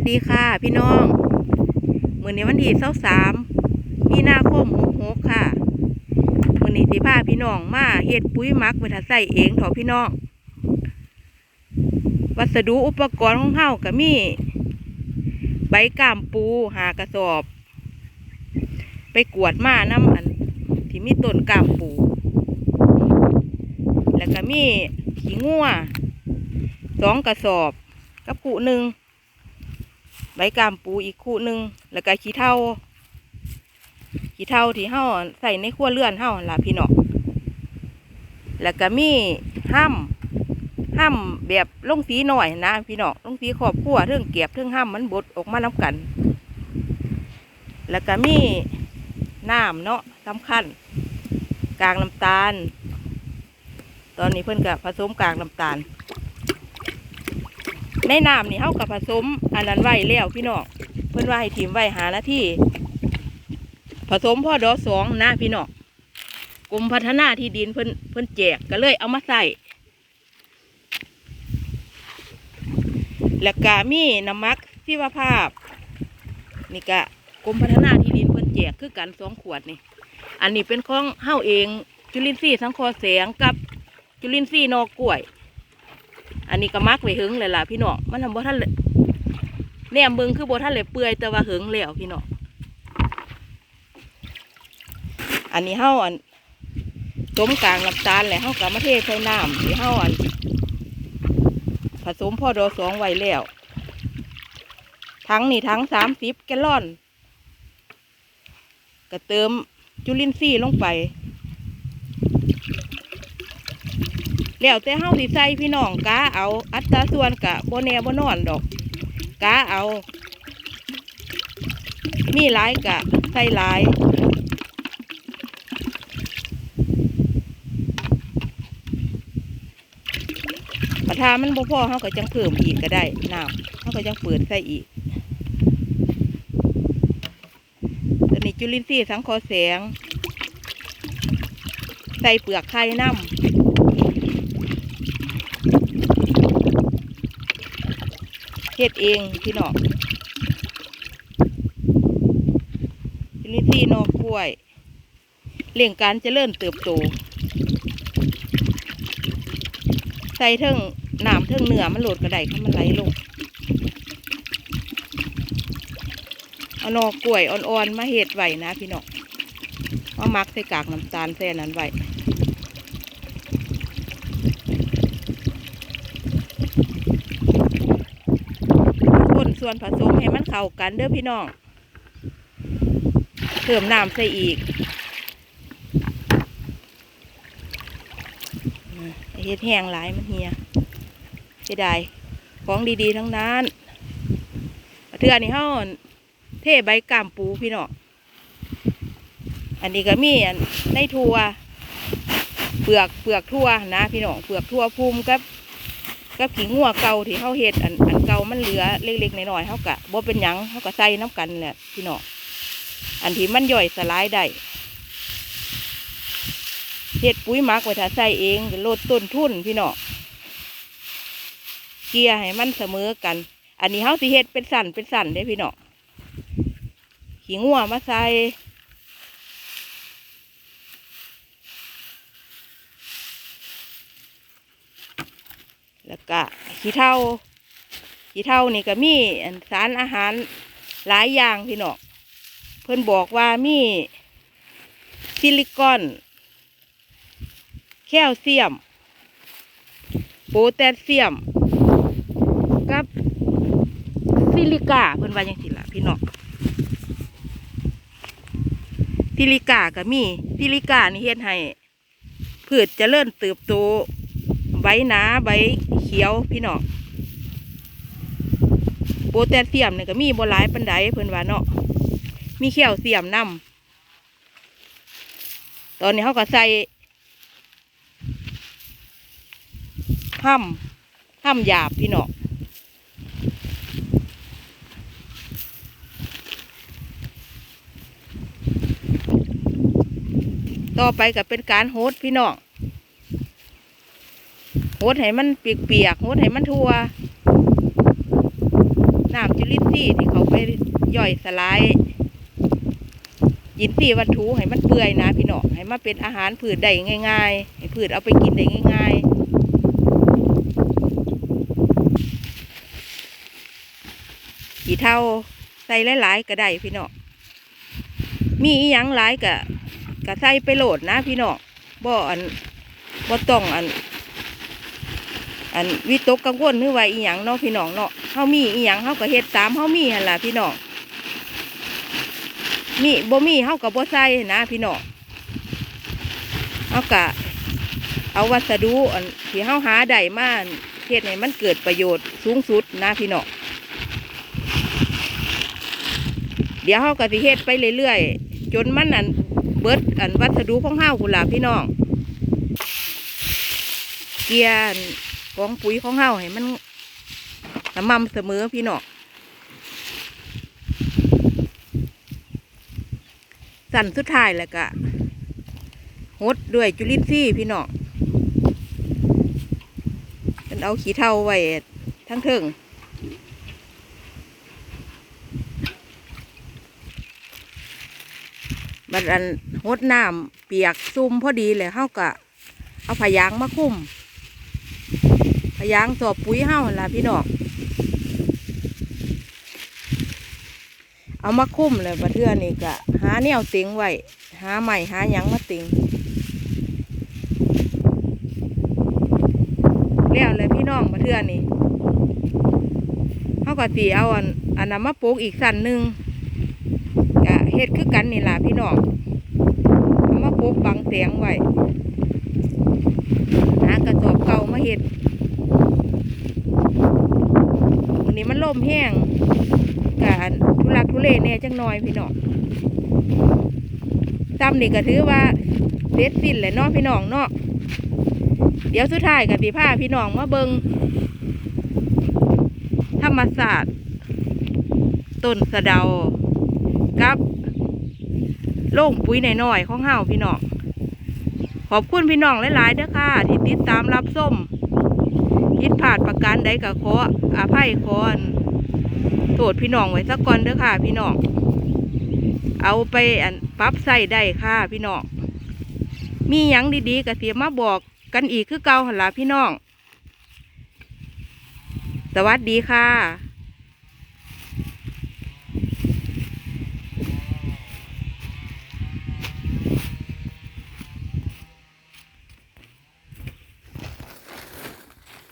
สดีค่ะ พี่น้องมือนี้วันที่เสาสามมีนาคมหกหกค่ะมือนี้สิพาพี่น้องมาเฮ็ดปุ๋ยมักไว้ถ้าใส่เองเถอะพี่น้อง วัสดุอุปกรณ์ของเฮาก็มี ใบกามปูหากระสอบ ไปกวดมาน้ำอัน ที่มีต้นกามปู แล้วก็มีขี้งัวสองกระสอบกับคู่หนึ่ง ใบกามปูอีกคู่หนึ่งแล้วก็ขี้เท่าขี้เท่าที่เฮาใส่ในขั้วเลื่อนเฮาล่ะพี่น้องแล้วก็มีห้ำห้ำแบบลงสีหน่อยนะพี่น้องลงสีขอบขั้วเรื่องเก็บเรื่องห้ำมันบดออกมาน้ำกัน แล้วก็มีน้ำเนาะสำคัญกากน้ำตาล ตอนนี้เพิ่อนกับผสมกากน้ำตาล ในน้ำนี่เฮากับผสม อันนั้นไว้แล้วพี่น้องเพิ่อนว่าให้ทีมไว้หานาที่ ผสมพ่อดอสองนะพี่น้องกรมพัฒนาที่ดินเพิ่อนเพิ่อนแจกก็เลยเอามาใส่แล้วก็มีน้ำมักชีวภาพ นี่ก็กรมพัฒนาที่ดินเพิ่อนแจกคือกันสองขวดนี่ อันนี้เป็นของเฮาเอง จุลินทรีย์สังคราะห์แสงกับจุลินทรีย์นอกล้วย อันนี้ก็มักไว้หึงเลยล่ะพี่น้องมันทำบ่ท่านเลยแหนมเบิงคือบ่ท่านเลยเปื่อยแต่ว่าหึงแล้วพี่น้องอันนี้เฮาอันต้มกลางน้ำตาลแหละเฮากะมาเทใส่น้ำที่เฮาอัน ผสมพ่อดอสองไว้แล้วทั้งนี่ทั้งสามสิบแกลลอน ก็เติมจุลินทรีย์ลงไป แล้วแต่เฮาสิใส่พี่น้องกาเอาอัตราส่วนกะบ่แน่บ่นอนดอกกาเอา มีหลายกะใส่หลายประทามันบ่พอเฮาก็จังเพิ่มอีกก็ได้น้ำเฮาก็จังเปิดใส่อีกตัวนี้จุลินทรีย์สังเคราะห์แสง ใส่เปลือกไข่น้ำ เฮ็ดเองพี่น้องจุลินทรีย์นอกกล้วยเร่งการเจริญเติบโต ใส่เทิงน้ำเทิงเนื้อมันโหลดกระไดข้ามันไหลลงเอานอกกล้วยอ่อนๆมาเฮ็ดไว้นะพี่น้องมามักใส่กากน้ำตาลใส่นนั้นไว้ คน ส่วนผสมให้มันเข้ากันเด้อพี่น้องเติมน้ำใส่อีกอืมให้เฮ็ดแห้งหลายมันเหียเสียดายของดีๆทั้งนั้นเทือนี่เฮาเทใบกามปูพี่น้อง อันนี้ก็มีในทัวเปลือกเปลือกทั่วนะพี่น้องเปลือกทั่วภูมิกับ กับขี้งัวเก่าที่เขาเฮ็ดอันอันเก่ามันเหลือเล็กๆน้อยๆเขากะบ่เป็นหยังเขาก็ใส่น้ำกันแหละพี่น้องอันที่มันย่อยสลายได้เฮ็ดปุ๋ยหมักไว้ถ้าใส่เองลดต้นทุนพี่น้องเกลี่ยให้มันเสมอกัน อันนี้เขาสิเฮ็ดเป็นสั่นเป็นสั่นเด้พี่น้องขี้งัวมาใส่ ก็ขี้เถ้าขี้เถ้านี่ก็มีสารอาหารหลายอย่างพี่น้องเพิ่นบอกว่ามีซิลิคอน แคลเซียม โพแทสเซียม กับซิลิกาเพิ่นว่าจังซี่ล่ะพี่น้องซิลิกาก็มีซิลิกานี่เฮ็ดให้พืชเจริญเติบโตใบหนาใบ ขียวพี่น้องโพแทสเซียมเนี่ยก็มีบหลายปันไดเพิ่นว่าเนาะมีแคลเซียมนํตอนนี้เขาก็ใส่ห้ำห้ำหยาบพี่น้องต่อไปก็เป็นการโฮดพี่น้อง หดให้มันเปียกๆโหดให้มันทั่วน้ำจุลินทรีย์ที่เขาไปย่อยสลายยินทรีย์วัตถุให้มันเปื่อยนะพี่น้องให้มาเป็นอาหารพืชได้ง่ายๆให้พืชเอาไปกินได้ง่ายๆขี้เท่าใส่หลายๆก็ได้พี่น้องมีอีหยังหลายก็ก็ใส่ไปโหลดนะพี่น้องบ่อันบ่ต้องอัน อันวิตกกังวลหรือว่าอีหยังเนาะพี่น้องเนาะเฮามีอีหยังเฮาก็เฮ็ดตามเฮามีหั่นล่ะพี่น้องมีบ่มีเฮาก็บ่ใส่นะ พี่น้องเฮาก็เอาวัสดุอันที่เฮาหาได้มาเฮ็ดให้มันเกิดประโยชน์สูงสุดนะพี่น้องเดี๋ยวเฮาก็สิเฮ็ดไปเรื่อยๆจนมันอันเบิดอันวัสดุของเฮาพุ่นล่ะพี่น้องเกียร์ อันกองปุ๋ยของเฮาให้มันสม่ำเสมอพี่น้องสั่นสุดท้ายแล้วก็หดด้วยจุลินทรีย์พี่น้องเป็นเอาขี้เท่าไว้ทั้งเทิงบัดอันหดน้ำเปียกซุ่มพอดีเลยเฮาก็เอาผายางมาคุ้ม ยางสอบปุ๋ยเฮาหั่นล่ะพี่น้องเอามาคุ้มเลยประเทือนี่ก็หาแนวติงไว้หาใหม่หายังมาติงแล้วเลยพี่น้องประเทือนี่เขาก็สีเอาอันอันนั้นมาปลูกอีกสันหนึ่งก็เฮ็ดคือกันนี่ล่ะพี่น้องเอามาปลูกบังเสียงไว้หากระสอบเก่ามาเฮ็ด วันนี้มัน ลมแห้งการทุลักทุเลแน่จังน้อยพี่น้องซ้ำนี่ก็ถือว่าเสร็จสิ้นแหละเนาะพี่น้องเนาะเดี๋ยวสุดท้ายกับสีผ้าพี่น้องมาเบิงธรรมศาสตร์ต้นสะเดากับโล่งปุ๋ยหน่อยๆของเฮาพี่น้องขอบคุณพี่น้องหลายๆเด้อค่ะ ที่ติดตามรับส้ม ผิดพลาดประการใดก็ขออาภัยขออันโทษพี่น้องไว้สักก่อนเด้อค่ะ พี่น้องเอาไปอันปรับใส่ได้ค่ะ พี่น้องมีหยังดีๆก็เสียมาบอกกันอีกคือเก่าหันละพี่น้อง สวัสดีค่ะ